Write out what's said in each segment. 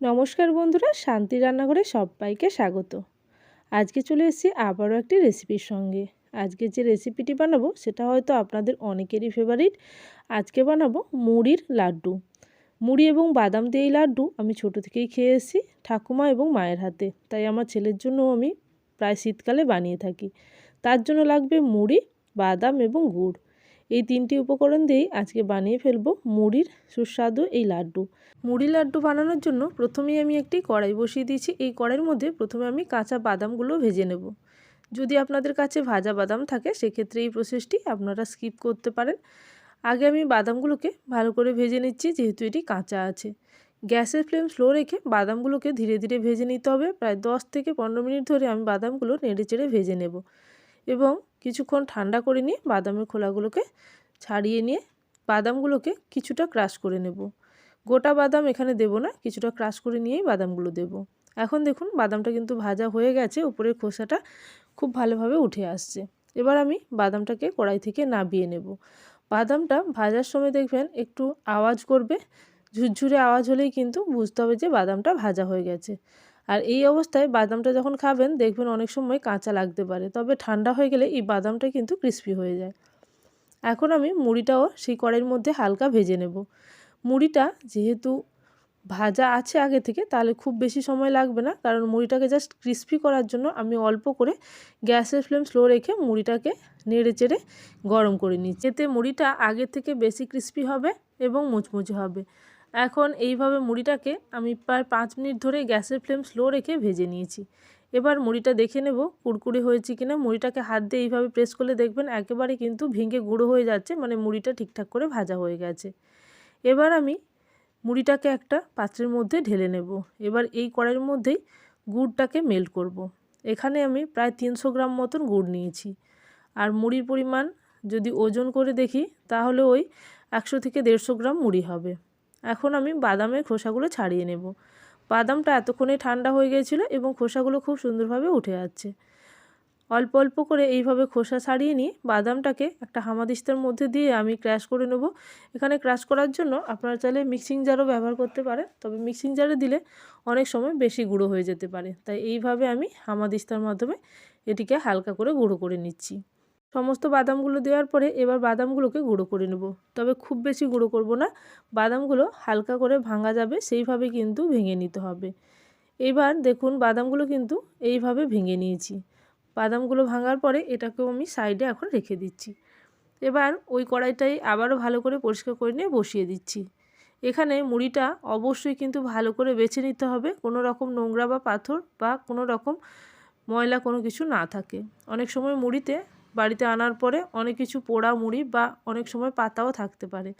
নমস্কার বন্ধুরা, শান্তি রান্নাঘরে সবাইকে স্বাগত। আজকে চলে এসেছি আবারও একটি রেসিপির সঙ্গে। আজকে যে রেসিপিটি বানাবো, সেটা হয়তো আপনাদের অনেকেরই ফেভারিট আজকে বানাবো মুড়ির লাড্ডু। মুড়ি এবং বাদাম দিয়ে এই লাড্ডু আমি ছোট থেকেই খেয়ে এসেছি ঠাকুমা এবং মায়ের হাতে। তাই আমার ছেলের জন্য আমি প্রায় শীতকালে বানিয়ে থাকি। তার জন্য লাগবে মুড়ি, বাদাম এবং গুড়। এই তিনটি উপকরণ দিয়েই আজকে বানিয়ে ফেলব মুড়ির সুস্বাদু এই লাড্ডু। মুড়ি লাড্ডু বানানোর জন্য প্রথমেই আমি একটি কড়াই বসিয়ে দিয়েছি। এই কড়াইয়ের মধ্যে প্রথমে আমি কাঁচা বাদামগুলো ভেজে নেব। যদি আপনাদের কাছে ভাজা বাদাম থাকে, সেক্ষেত্রে এই প্রসেসটি আপনারা স্কিপ করতে পারেন। আগে আমি বাদামগুলোকে ভালো করে ভেজে নিচ্ছি, যেহেতু এটি কাঁচা আছে। গ্যাসের ফ্লেম স্লো রেখে বাদামগুলোকে ধীরে ধীরে ভেজে নিতে হবে। প্রায় দশ থেকে পনেরো মিনিট ধরে আমি বাদামগুলো নেড়ে চেড়ে ভেজে নেব। এবং কিছুক্ষণ ঠান্ডা করে নিয়ে বাদামের খোলাগুলোকে ছাড়িয়ে নিয়ে বাদামগুলোকে কিছুটা ক্রাশ করে নেব। গোটা বাদাম এখানে দেব না, কিছুটা ক্রাশ করে নিয়েই বাদামগুলো দেব। এখন দেখুন বাদামটা কিন্তু ভাজা হয়ে গেছে, উপরের খোসাটা খুব ভালোভাবে উঠে আসছে। এবার আমি বাদামটাকে কড়াই থেকে নাবিয়ে নেব। বাদামটা ভাজার সময় দেখবেন একটু আওয়াজ করবে, ঝুরঝুরে আওয়াজ হলেই কিন্তু বুঝতে হবে যে বাদামটা ভাজা হয়ে গেছে। আর এই অবস্থায় বাদামটা যখন খাবেন, দেখবেন অনেক সময় কাঁচা লাগতে পারে। তবে ঠান্ডা হয়ে গেলে এই বাদামটা কিন্তু ক্রিস্পি হয়ে যায়। এখন আমি মুড়িটাও সেই কড়াইয়ের মধ্যে হালকা ভেজে নেব। মুড়িটা যেহেতু ভাজা আছে আগে থেকে, তাহলে খুব বেশি সময় লাগবে না। কারণ মুড়িটাকে জাস্ট ক্রিস্পি করার জন্য আমি অল্প করে গ্যাসের ফ্লেম স্লো রেখে মুড়িটাকে নেড়ে চেড়ে গরম করে নিচ্ছি। এতে মুড়িটা আগে থেকে বেশি ক্রিস্পি হবে এবং মুচমুচে হবে। এখন এইভাবে মুড়িটাকে আমি প্রায় পাঁচ মিনিট ধরে গ্যাসের ফ্লেম স্লো রেখে ভেজে নিয়েছি। এবার মুড়িটা দেখে নেব কুড়কুড়ি হয়েছে কিনা। মুড়িটাকে হাত দিয়ে এইভাবে প্রেস করলে দেখবেন একেবারে কিন্তু ভেঙে গুঁড়ো হয়ে যাচ্ছে মানে মুড়িটা ঠিকঠাক করে ভাজা হয়ে গেছে। এবার আমি মুড়িটাকে একটা পাত্রের মধ্যে ঢেলে নেব। এবার এই কড়াইয়ের মধ্যেই গুড়টাকে মেল্ট করব। এখানে আমি প্রায় তিনশো গ্রাম মতন গুড় নিয়েছি। আর মুড়ির পরিমাণ যদি ওজন করে দেখি, তাহলে ওই একশো থেকে দেড়শো গ্রাম মুড়ি হবে। এখন আমি বাদামের খোসাগুলো ছাড়িয়ে নেব। বাদামটা এতক্ষণে ঠান্ডা হয়ে গিয়েছিল এবং খোসাগুলো খুব সুন্দরভাবে উঠে যাচ্ছে অল্প অল্প করে এইভাবে খোসা ছাড়িয়ে নিয়ে বাদামটাকে একটা হামাদিস্তার মধ্যে দিয়ে আমি ক্র্যাশ করে নেব। এখানে ক্র্যাশ করার জন্য আপনারা চাইলে মিক্সিং জারও ব্যবহার করতে পারেন, তবে মিক্সিং জারে দিলে অনেক সময় বেশি গুঁড়ো হয়ে যেতে পারে। তাই এইভাবে আমি হামাদিস্তার মাধ্যমে এটিকে হালকা করে গুঁড়ো করে নিচ্ছি। সমস্ত বাদামগুলো দেওয়ার পরে এবার বাদামগুলোকে গুঁড়ো করে নেব। তবে খুব বেশি গুঁড়ো করব না, বাদামগুলো হালকা করে ভাঙা যাবে, সেইভাবে কিন্তু ভেঙে নিতে হবে। এবার দেখুন বাদামগুলো কিন্তু এইভাবে ভেঙে নিয়েছি। বাদামগুলো ভাঙার পরে এটাকেও আমি সাইডে এখন রেখে দিচ্ছি। এবার ওই কড়াইটাই আবারও ভালো করে পরিষ্কার করে নিয়ে বসিয়ে দিচ্ছি। এখানে মুড়িটা অবশ্যই কিন্তু ভালো করে বেছে নিতে হবে, কোনো রকম নোংরা বা পাথর বা কোনো রকম ময়লা কোনো কিছু না থাকে। অনেক সময় মুড়িতে বাড়িতে আনার পরে অনেক কিছু পোড়া মুড়ি বা অনেক সময় পাতাও থাকতে পারে।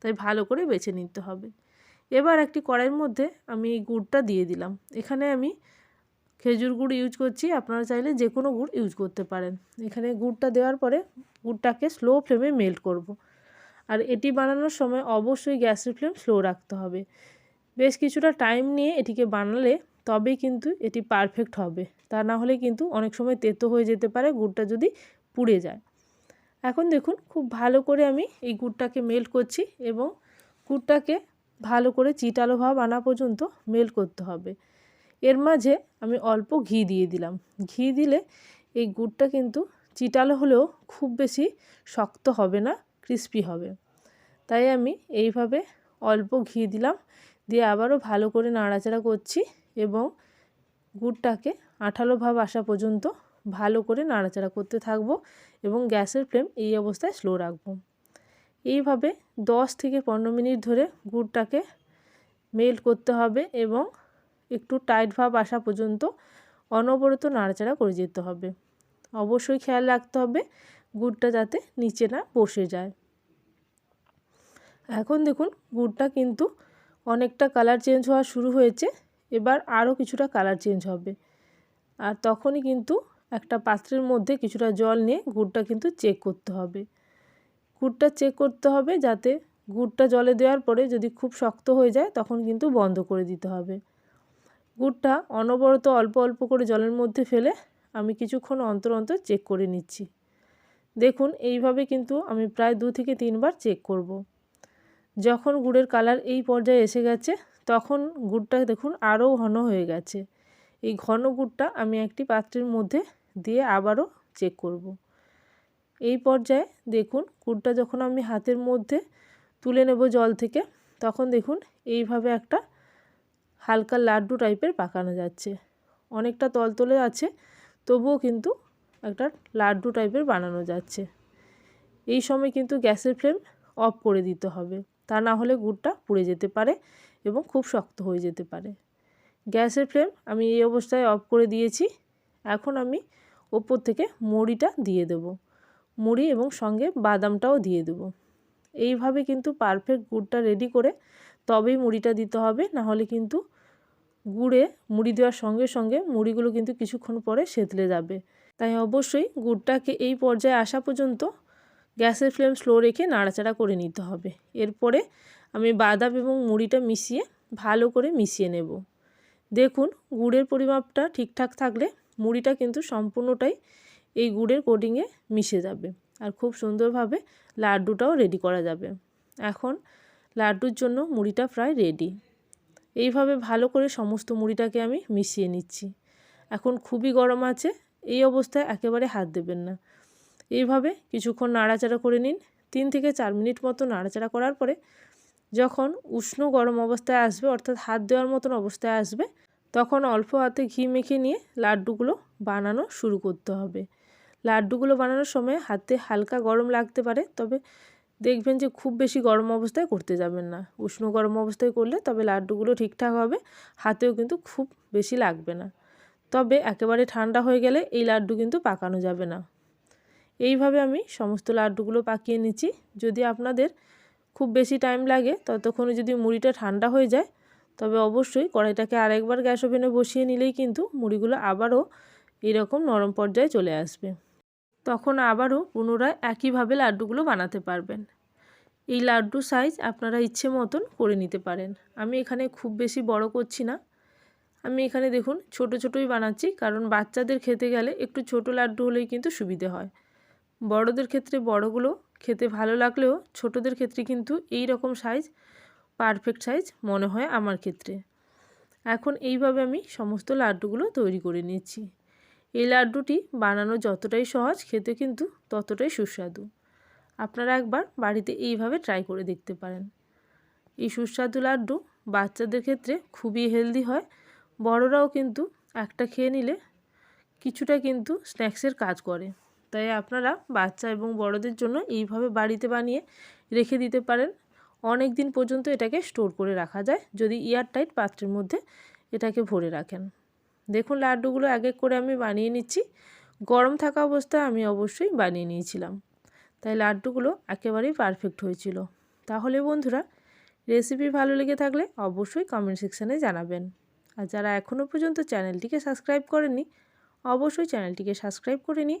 তাই ভালো করে বেছে নিতে হবে। এবার একটি কড়াইয়ের মধ্যে আমি এই গুড়টা দিয়ে দিলাম। এখানে আমি খেজুর গুড় ইউজ করছি, আপনারা চাইলে যে কোনো গুড় ইউজ করতে পারেন। এখানে গুড়টা দেওয়ার পরে গুড়টাকে স্লো ফ্লেমে মেল্ট করব। আর এটি বানানোর সময় অবশ্যই গ্যাসের ফ্লেম স্লো রাখতে হবে। বেশ কিছুটা টাইম নিয়ে এটিকে বানালে তবেই কিন্তু এটি পারফেক্ট হবে। তা না হলে কিন্তু অনেক সময় তেতো হয়ে যেতে পারে। গুড়টা যদি পুড়ে যায়। এখন দেখুন খুব ভালো করে আমি এই গুড়টাকে মেল্ট করছি এবং গুড়টাকে ভালো করে চিটালো ভাব আনা পর্যন্ত মেল্ট করতে হবে। এর মাঝে আমি অল্প ঘি দিয়ে দিলাম। ঘি দিলে এই গুড়টা কিন্তু চিটালো হলেও খুব বেশি শক্ত হবে না ক্রিস্পি হবে। তাই আমি এইভাবে অল্প ঘি দিলাম। দিয়ে আবারও ভালো করে নাড়াচাড়া করছি এবং গুড়টাকে আঠালো ভাব আসা পর্যন্ত ভালো করে নাড়াচাড়া করতে থাকব এবং গ্যাসের ফ্লেম এই অবস্থায় স্লো রাখব। এইভাবে দশ থেকে পনেরো মিনিট ধরে গুড়টাকে মেল্ট করতে হবে এবং একটু টাইট ভাব আসা পর্যন্ত অনবরত নাড়াচাড়া করে যেতে হবে। অবশ্যই খেয়াল রাখতে হবে গুড়টা যাতে নিচে না বসে যায়। এখন দেখুন গুড়টা কিন্তু অনেকটা কালার চেঞ্জ হওয়া শুরু হয়েছে, এবার আরও কিছুটা কালার চেঞ্জ হবে। আর তখনই কিন্তু একটা পাত্রের মধ্যে কিছুটা জল নিয়ে গুড়টা কিন্তু চেক করতে হবে। গুড়টা চেক করতে হবে যাতে গুড়টা জলে দেওয়ার পরে যদি খুব শক্ত হয়ে যায় তখন কিন্তু বন্ধ করে দিতে হবে। গুড়টা অনবরত অল্প অল্প করে জলের মধ্যে ফেলে আমি কিছুক্ষণ অন্তর অন্তর চেক করে নিচ্ছি। দেখুন, এইভাবে কিন্তু আমি প্রায় দু থেকে তিনবার চেক করব। যখন গুড়ের কালার এই পর্যায়ে এসে গেছে, তখন গুড়টা দেখুন আরও ঘন হয়ে গেছে। এই ঘন গুড়টা আমি একটি পাত্রের মধ্যে দিয়ে আবারও চেক করব। এই পর্যায়ে দেখুন, গুড়টা যখন আমি হাতের মধ্যে তুলে নেব জল থেকে, তখন দেখুন এইভাবে একটা হালকা লাড্ডু টাইপের পাকানো যাচ্ছে। অনেকটা তলতলে আছে, তবুও কিন্তু একটা লাড্ডু টাইপের বানানো যাচ্ছে। এই সময় কিন্তু গ্যাসের ফ্লেম অফ করে দিতে হবে, তা না হলে গুড়টা পুড়ে যেতে পারে এবং খুব শক্ত হয়ে যেতে পারে। গ্যাসের ফ্লেম আমি এই অবস্থায় অফ করে দিয়েছি। এখন আমি ওপর থেকে মুড়িটা দিয়ে দেব। মুড়ি এবং সঙ্গে বাদামটাও দিয়ে দেব। এইভাবে কিন্তু পারফেক্ট গুড়টা রেডি করে তবেই মুড়িটা দিতে হবে। না হলে কিন্তু গুড়ে মুড়ি দেওয়ার সঙ্গে সঙ্গে মুড়িগুলো কিন্তু কিছুক্ষণ পরে সেতলে যাবে। তাই অবশ্যই গুড়টাকে এই পর্যায়ে আসা পর্যন্ত গ্যাসের ফ্লেম স্লো রেখে নাড়াচাড়া করে নিতে হবে। এরপরে আমি বাদাম এবং মুড়িটা মিশিয়ে ভালো করে মিশিয়ে নেব। দেখুন, গুড়ের পরিমাপটা ঠিকঠাক থাকলে মুড়িটা কিন্তু সম্পূর্ণটাই এই গুড়ের কোটিংয়ে মিশে যাবে। আর খুব সুন্দরভাবে লাড্ডুটাও রেডি করা যাবে। এখন লাড্ডুর জন্য মুড়িটা প্রায় রেডি এইভাবে ভালো করে সমস্ত মুড়িটাকে আমি মিশিয়ে নিচ্ছি। এখন খুবই গরম আছে, এই অবস্থায় একেবারে হাত দেবেন না। এইভাবে কিছুক্ষণ নাড়াচাড়া করে নিন। তিন থেকে চার মিনিট মতো নাড়াচাড়া করার পরে যখন উষ্ণ গরম অবস্থায় আসবে, অর্থাৎ হাত দেওয়ার মতন অবস্থায় আসবে, তখন অল্প হাতে ঘি মেখে নিয়ে লাড্ডুগুলো বানানো শুরু করতে হবে। লাড্ডুগুলো বানানোর সময় হাতে হালকা গরম লাগতে পারে, তবে দেখবেন যে খুব বেশি গরম অবস্থায় করতে যাবেন না। উষ্ণ গরম অবস্থায় করলে তবে লাড্ডুগুলো ঠিকঠাক হবে, হাতেও কিন্তু খুব বেশি লাগবে না। তবে একেবারে ঠান্ডা হয়ে গেলে এই লাড্ডু কিন্তু পাকানো যাবে না। এইভাবে আমি সমস্ত লাড্ডুগুলো পাকিয়ে নিচ্ছি। যদি আপনাদের খুব বেশি টাইম লাগে, ততক্ষণে যদি মুড়িটা ঠান্ডা হয়ে যায়, তবে অবশ্যই কড়াইটাকে আরেকবার গ্যাস ওভেনে বসিয়ে নিলেই কিন্তু মুড়িগুলো আবারও এরকম নরম পর্যায়ে চলে আসবে। তখন আবারও পুনরায় একইভাবে লাড্ডুগুলো বানাতে পারবেন। এই লাড্ডু সাইজ আপনারা ইচ্ছে মতন করে নিতে পারেন। আমি এখানে খুব বেশি বড় করছি না। আমি এখানে দেখুন ছোট ছোটোই বানাচ্ছি, কারণ বাচ্চাদের খেতে গেলে একটু ছোট লাড্ডু হলেই কিন্তু সুবিধে হয়। বড়দের ক্ষেত্রে বড়গুলো খেতে ভালো লাগলেও ছোটদের ক্ষেত্রে কিন্তু এই রকম সাইজ পারফেক্ট সাইজ মনে হয় আমার ক্ষেত্রে। এখন এইভাবে আমি সমস্ত লাড্ডুগুলো তৈরি করে নিচ্ছি। এই লাড্ডুটি বানানো যতটাই সহজ, খেতে কিন্তু ততটাই সুস্বাদু। আপনারা একবার বাড়িতে এইভাবে ট্রাই করে দেখতে পারেন। এই সুস্বাদু লাড্ডু বাচ্চাদের ক্ষেত্রে খুবই হেলদি হয়, বড়রাও কিন্তু একটা খেয়ে নিলে কিছুটা কিন্তু স্ন্যাক্সের কাজ করে। তাই আপনারা বাচ্চা এবং বড়দের জন্য এইভাবে বাড়িতে বানিয়ে রেখে দিতে পারেন। অনেক দিন পর্যন্ত এটাকে স্টোর করে রাখা যায়, যদি এয়ারটাইট পাত্রের মধ্যে এটাকে ভরে রাখেন। দেখুন, লাড্ডুগুলো এক এক করে আমি বানিয়ে নিচ্ছি। গরম থাকা অবস্থায় আমি অবশ্যই বানিয়ে নিয়েছিলাম। তাই লাড্ডুগুলো একেবারেই পারফেক্ট হয়েছিল। তাহলে বন্ধুরা, রেসিপি ভালো লেগে থাকলে অবশ্যই কমেন্ট সেকশানে জানাবেন। আর যারা এখনও পর্যন্ত চ্যানেলটিকে সাবস্ক্রাইব করেনি অবশ্যই চ্যানেলটিকে সাবস্ক্রাইব করে নিই